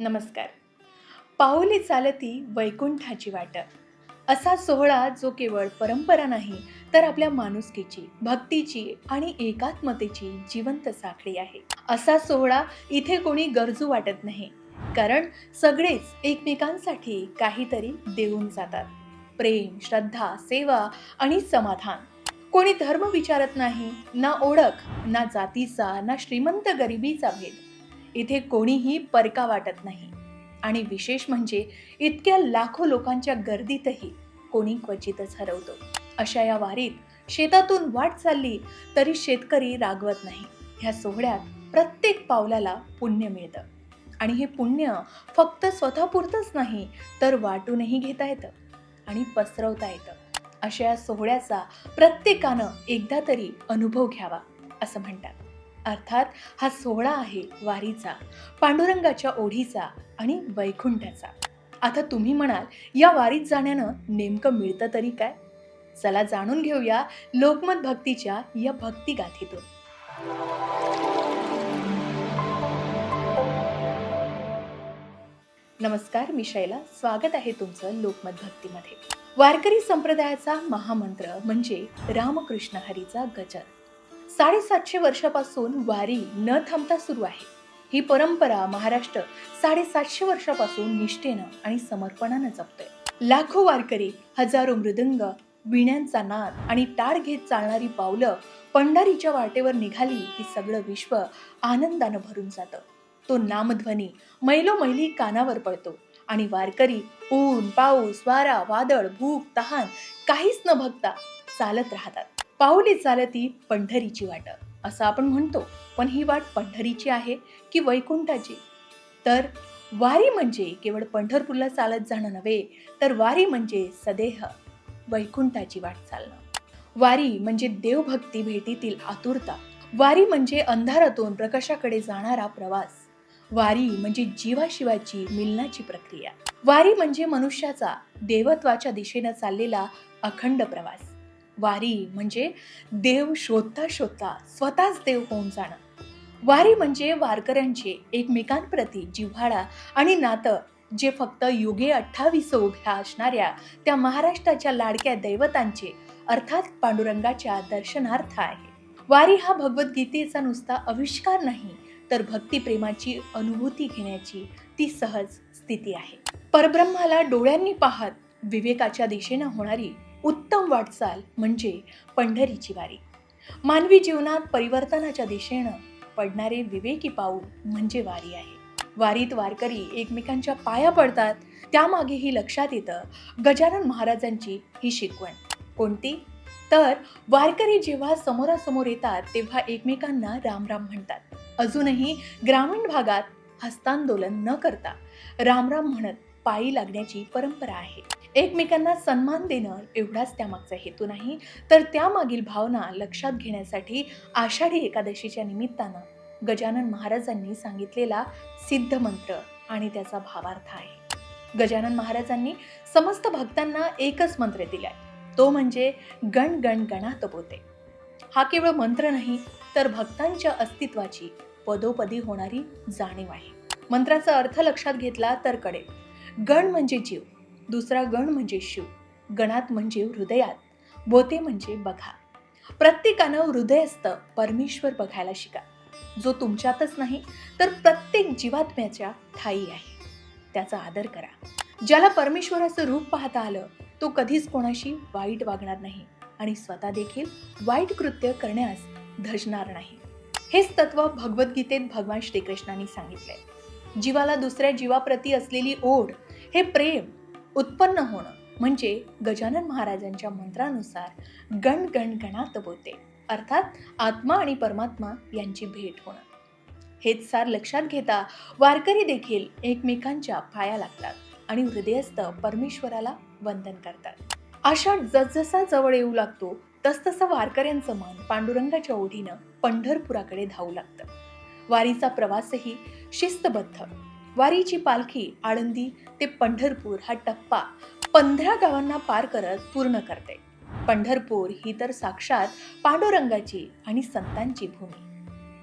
नमस्कार. पाऊली चालती वैकुंठाची वाट असा सोहळा जो केवळ परंपरा नाही तर आपल्या माणुसकीची भक्तीची आणि एकात्मतेची जिवंत साखळी आहे. असा सोहळा इथे कोणी गरजू वाटत नाही. कारण सगळेच एकमेकांसाठी काहीतरी देऊन जातात. प्रेम श्रद्धा सेवा आणि समाधान. कोणी धर्म विचारत नाही ना ओळख ना जातीचा ना श्रीमंत गरिबीचा भेद. इथे कोणीही परका वाटत नाही. आणि विशेष म्हणजे इतक्या लाखो लोकांच्या गर्दीतही कोणी क्वचितच हरवतो. अशा या वारीत शेतातून वाट चालली तरी शेतकरी रागवत नाही. ह्या सोहळ्यात प्रत्येक पावलाला पुण्य मिळतं. आणि हे पुण्य फक्त स्वतःपुरतंच नाही तर वाटूनही घेता येतं आणि पसरवता येतं. अशा या सोहळ्याचा प्रत्येकानं एकदा तरी अनुभव घ्यावा असं म्हणतात. अर्थात हा सोहळा आहे वारीचा पांडुरंगाच्या ओढीचा आणि वैकुंठाचा. आता तुम्ही म्हणाल या वारीत जाण्यानं नेमकं मिळतं तरी काय? चला जाणून घेऊया लोकमत भक्तीच्या या भक्तीगाथेतून नमस्कार मी शैला. स्वागत आहे तुमचं लोकमत भक्तीमध्ये. वारकरी संप्रदायाचा महामंत्र म्हणजे रामकृष्ण हरीचा गजर. साडेसातशे वर्षापासून वारी न थांबता सुरू आहे. ही परंपरा महाराष्ट्र साडेसातशे वर्षापासून निष्ठेनं आणि समर्पणानं जपतोय. लाखो वारकरी हजारो मृदंग विण्यांचा नाद आणि टाळ घेत चालणारी पावलं पंढरीच्या वाटेवर निघाली की सगळं विश्व आनंदानं भरून जातं. तो नामध्वनी मैलोमैली कानावर पडतो आणि वारकरी ऊन पाऊस वारा वादळ भूक तहान काहीच न बघता चालत राहतात. पाऊली चालती पंढरीची वाट असं आपण म्हणतो. पण ही वाट पंढरीची आहे की वैकुंठाची? तर वारी म्हणजे केवळ पंढरपूरला चालत जाणं नव्हे तर वारी म्हणजे सदेह वैकुंठाची वाट चालणं. वारी म्हणजे देवभक्ती भेटीतील आतुरता. वारी म्हणजे अंधारातून प्रकाशाकडे जाणारा प्रवास. वारी म्हणजे जीवाशिवाची मिलनाची प्रक्रिया. वारी म्हणजे मनुष्याचा देवत्वाच्या दिशेनं चाललेला अखंड प्रवास. वारी म्हणजे देव शोधता शोधता स्वतःच देव होऊन जाणं. वारी म्हणजे वारकऱ्यांचे एकमेकांप्रती जिव्हाळा आणि नातं जे फक्त युगे अठ्ठावीस उभ्या असणाऱ्या त्या महाराष्ट्राच्या लाडक्या दैवतांचे अर्थात पांडुरंगाच्या दर्शनार्थ आहे. वारी हा भगवद्गीतेचा नुसता आविष्कार नाही तर भक्तिप्रेमाची अनुभूती घेण्याची ती सहज स्थिती आहे. परब्रह्माला डोळ्यांनी पाहत विवेकाच्या दिशेनं होणारी उत्तम वाटचाल म्हणजे पंढरीची वारी. मानवी जीवनात परिवर्तनाच्या दिशेनं पडणारे विवेकी पाऊल म्हणजे वारी आहे. वारीत वारकरी एकमेकांच्या पाया पडतात त्यामागेही लक्षात येतं गजानन महाराजांची ही शिकवण. कोणती? तर वारकरी जेव्हा समोरासमोर येतात तेव्हा एकमेकांना रामराम म्हणतात. अजूनही ग्रामीण भागात हस्तांदोलन न करता रामराम म्हणत पायी लागण्याची परंपरा आहे. एकमेकांना सन्मान देणं एवढाच त्यामागचा हेतू नाही. तर त्यामागील भावना लक्षात घेण्यासाठी आषाढी एकादशीच्या निमित्तानं गजानन महाराजांनी सांगितलेला सिद्ध मंत्र आणि त्याचा भावार्थ आहे. गजानन महाराजांनी समस्त भक्तांना एकच मंत्र दिलाय. तो म्हणजे गण गण गणात बोते हा केवळ मंत्र नाही तर भक्तांच्या अस्तित्वाची पदोपदी होणारी जाणीव आहे. मंत्राचा अर्थ लक्षात घेतला तर कळेल. गण म्हणजे जीव. दुसरा गण म्हणजे शिव गणात म्हणजे हृदयात बोते म्हणजे बघा. प्रत्येकानं हृदयस्थ परमेश्वर बघायला शिका. जो तुमच्यातच नाही तर प्रत्येक जीवात्म्याच्या ठाई आहे. त्याचा आदर करा. ज्याला परमेश्वराचं रूप पाहता आलं तो कधीच कोणाशी वाईट वागणार नाही आणि स्वतः देखील वाईट कृत्य करण्यास धजणार नाही. हेच तत्व भगवद्गीतेत भगवान श्रीकृष्णांनी सांगितलंय. जीवाला दुसऱ्या जीवाप्रती असलेली ओढ हे प्रेम उत्पन्न होणं म्हणजे गजानन महाराजांच्या मंत्रानुसार गण गण गणात बोते अर्थात आत्मा आणि परमात्मा यांची भेट होणं. हेच सार लक्षात घेता वारकरी देखील एकमेकांच्या पाया लागतात आणि हृदयस्थ परमेश्वराला वंदन करतात. आषाढ जसजसा जवळ येऊ लागतो तसतसं वारकऱ्यांचं मन पांडुरंगाच्या ओढीनं पंढरपुराकडे धावू लागतं. वारीचा प्रवासही शिस्तबद्ध. वारीची पालखी आळंदी ते पंढरपूर हा टप्पा पंधरा गावांना पार करत पूर्ण करते. पंढरपूर ही तर साक्षात पांडुरंगाची आणि संतांची भूमी.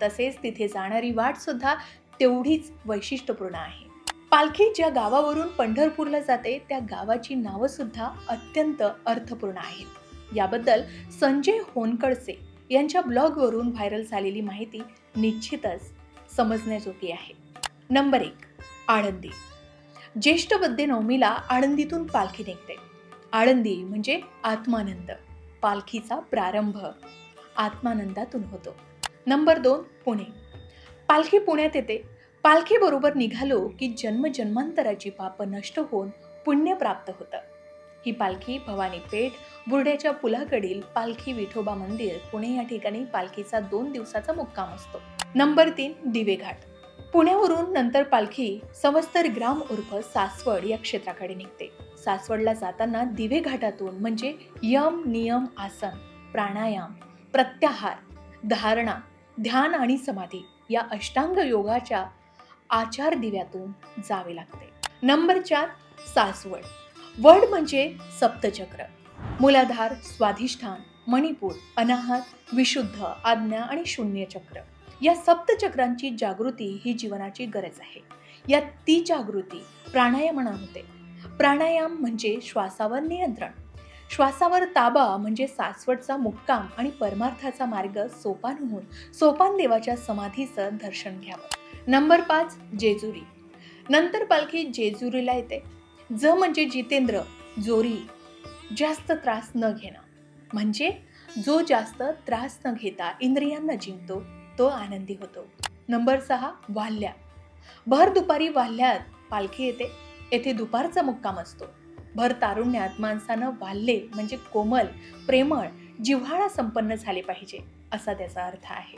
तसेच तिथे जाणारी वाट सुद्धा तेवढीच वैशिष्ट्यपूर्ण आहे. पालखी ज्या गावावरून पंढरपूरला जाते त्या गावाची नावं सुद्धा अत्यंत अर्थपूर्ण आहेत. याबद्दल संजय होनकडसे यांच्या ब्लॉगवरून व्हायरल झालेली माहिती निश्चितच समजण्याजोगी आहे. नंबर एक आळंदी. ज्येष्ठ बद्दे नवमीला आळंदीतून पालखी निघते. आळंदी म्हणजे आत्मानंद. पालखीचा प्रारंभ आत्मानंदातून होतो. नंबर दोन पुणे. पालखी पुण्यात येते. पालखीबरोबर निघालो की जन्मजन्मांतराची पापं नष्ट होऊन पुण्य प्राप्त होतं. ही पालखी भवानी पेठ बुर्ड्याच्या पुलाकडील पालखी विठोबा मंदिर पुणे या ठिकाणी पालखीचा दोन दिवसाचा मुक्काम असतो. नंबर तीन दिवेघाट. पुण्यावरून नंतर पालखी समस्तर ग्राम उर्फ सासवड या क्षेत्राकडे निघते. सासवडला जाताना दिवे घाटातून म्हणजे यम नियम आसन प्राणायाम प्रत्याहार धारणा ध्यान आणि समाधी या अष्टांग योगाच्या आचार दिव्यातून जावे लागते. नंबर चार सासवड. वड म्हणजे सप्तचक्र. मूलाधार स्वाधिष्ठान मणिपूर अनाहत विशुद्ध आज्ञा आणि शून्यचक्र. या सप्तचक्रांची जागृती ही जीवनाची गरज आहे. या ती जागृती प्राणायामना होते. प्राणायाम म्हणजे श्वासावर नियंत्रण. श्वासावर ताबा म्हणजे सासवडचा मुक्काम आणि परमार्थाचा मार्ग सोपान होऊन सोपान देवाच्या समाधीचं दर्शन घ्यावं. नंबर पाच जेजुरी. नंतर पालखी जेजुरीला येते. ज म्हणजे जितेंद्र जोरी जास्त त्रास न घेणं. म्हणजे जो जास्त त्रास न घेता इंद्रियांना जिंकतो तो आनंदी होतो. नंबर सहा वाल्ल्या भर दुपारी वाल्ह्यात पालखी येते. येथे दुपारचा मुक्काम असतो. भर तारुण्यात माणसानं वाल्ले म्हणजे कोमल प्रेमळ जिव्हाळा संपन्न झाले पाहिजे असा त्याचा अर्थ आहे.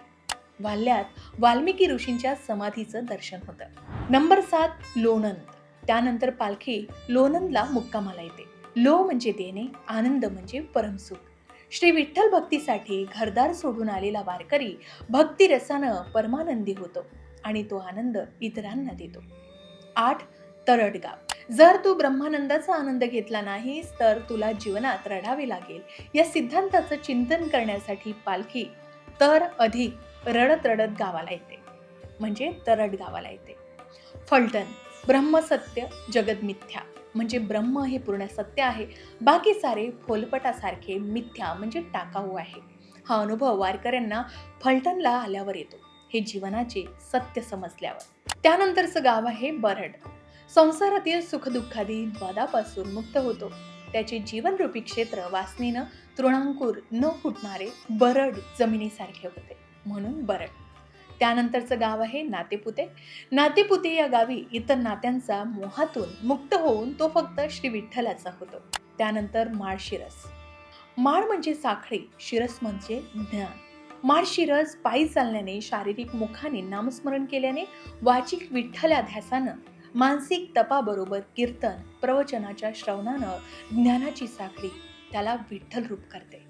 वाल्ल्यात वाल्मिकी ऋषींच्या समाधीचं दर्शन होतं. नंबर सात लोणंद. त्यानंतर पालखी लोणंदला मुक्कामाला येते. लो म्हणजे देणे आनंद म्हणजे परमसुख. श्री विठ्ठल भक्तीसाठी घरदार सोडून आलेला वारकरी भक्तिरसानं परमानंदी होतो आणि तो आनंद इतरांना देतो. आठ तरडगाव जर तू ब्रह्मानंदाचा आनंद घेतला नाहीस तर तुला जीवनात रडावे लागेल. या सिद्धांताचं चिंतन करण्यासाठी पालखी तर अधिक रडत रडत गावाला येते. म्हणजे तरड गावाला येते. फलटण ब्रह्मसत्य जगद मिथ्या. म्हणजे ब्रह्म हे पूर्ण सत्य आहे. बाकी सारे फोलपटासारखे मिथ्या म्हणजे टाकाऊ आहे. हा अनुभव वारकऱ्यांना फलटणला आल्यावर येतो. हे जीवनाचे सत्य समजल्यावर. त्यानंतरचं गाव आहे बरड. संसारातील सुखदुःखादी वादापासून मुक्त होतो. त्याचे जीवनरूपी क्षेत्र वासनेनं तृणांकुर न फुटणारे बरड जमिनीसारखे होते. म्हणून बरड. त्यानंतरचं गाव आहे नातेपुते. नातेपुते या गावी इतर नात्यांचा मोहातून मुक्त होऊन तो फक्त श्री विठ्ठलाचा होतो. त्यानंतर माळशिरस माळ म्हणजे साखळी शिरस म्हणजे ज्ञान. माळशिरस पायी चालण्याने शारीरिक मुखाने नामस्मरण केल्याने वाचिक विठ्ठलाध्यासानं मानसिक तपाबरोबर कीर्तन प्रवचनाच्या श्रवणानं ज्ञानाची साखळी त्याला विठ्ठल रूप करते.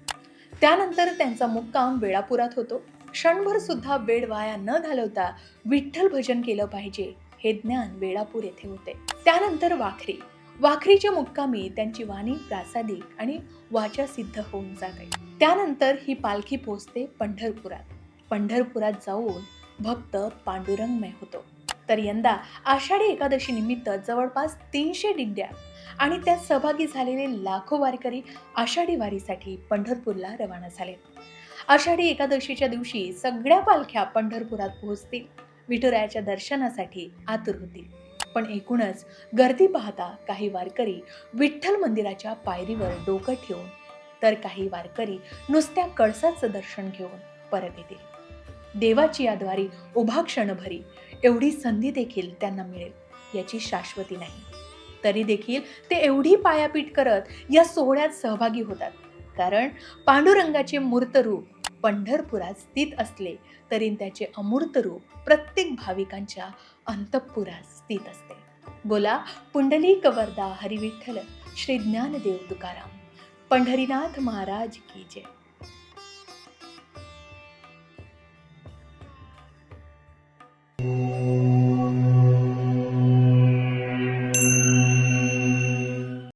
त्यानंतर त्यांचा मुक्काम वेळापुरात होतो. क्षणभर सुद्धा वेळ वाया न घालवता विठ्ठल भजन केलं पाहिजे हे ज्ञान वेळापूर येथे होते. त्यानंतर वाखरी. वाखरीच्या मुक्कामी त्यांची वाणी प्रासादिक आणि वाचा सिद्ध होऊन जाते. त्यानंतर ही पालखी पोचते पंढरपुरात. पंढरपुरात जाऊन भक्त पांडुरंगमय होतो. तर यंदा आषाढी एकादशी निमित्त जवळपास तीनशे दिंड्या आणि त्यात सहभागी झालेले लाखो वारकरी आषाढी वारीसाठी पंढरपूरला रवाना झाले. आषाढी एकादशीच्या दिवशी सगळ्या पालख्या पंढरपुरात पोहोचतील. विठुरायाच्या दर्शनासाठी आतुर होतील. पण एकूणच गर्दी पाहता काही वारकरी विठ्ठल मंदिराच्या पायरीवर डोकं ठेवून तर काही वारकरी नुसत्या कळसाचं दर्शन घेऊन परत येतील. देवाची याद्वारी उभा क्षणभरी एवढी संधी देखील त्यांना मिळेल याची शाश्वती नाही. तरी देखील ते एवढी पायापीठ करत या सोहळ्यात सहभागी होतात. कारण पांडुरंगाचे मूर्तरूप पंढरपुरात स्थित असले तरी त्याचे अमूर्त रूप प्रत्येक भाविकांच्या अंतपुरात स्थित असते. बोला पुंडलिक वरदा हरिविठ्ठल श्री ज्ञानदेव तुकाराम. पंढरीनाथ महाराज की जय.